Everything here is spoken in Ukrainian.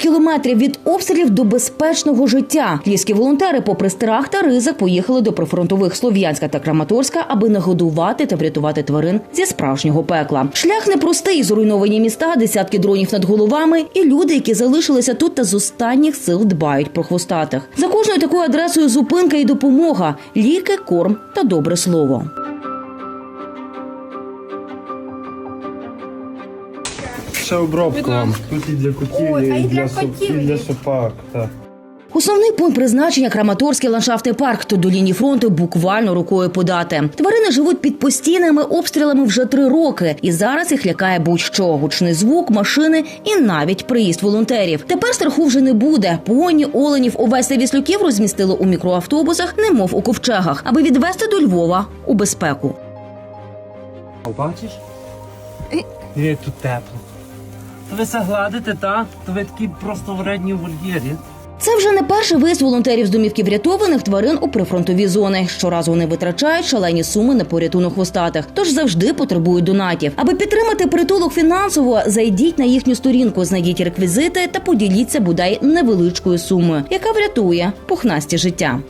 кілометрів від обстрілів до безпечного життя. Львівські волонтери, попри страх та ризик, поїхали до прифронтових Слов'янська та Краматорська, аби нагодувати та врятувати тварин зі справжнього пекла. Шлях непростий, зруйновані міста, десятки дронів над головами, і люди, які залишилися тут та з останніх сил дбають про хвостатих. За кожною такою адресою зупинка і допомога, ліки, корм та добре слово. Ще обробка вам. Тут і для котів, Ой, і, а і для для, соп- котів для є. собак. Так. Основний пункт призначення Краматорський ландшафтний парк. То до лінії фронту буквально рукою подати. Тварини живуть під постійними обстрілами вже три роки, і зараз їх лякає будь-що гучний звук, машини і навіть приїзд волонтерів. Тепер страху вже не буде. Поні, оленів, овець та віслюків розмістили у мікроавтобусах, немов у ковчегах, аби відвести до Львова у безпеку. Бачиш? Як тут тепло. То ви загладите, та? То ви такі просто вредні вольєрі. Це вже не перший виїзд волонтерів з домівки врятованих тварин у прифронтові зони. Щоразу вони витрачають шалені суми на порятунок хвостатих, тож завжди потребують донатів. Аби підтримати притулок фінансово, зайдіть на їхню сторінку, знайдіть реквізити та поділіться бодай невеличкою сумою, яка врятує пухнасті життя.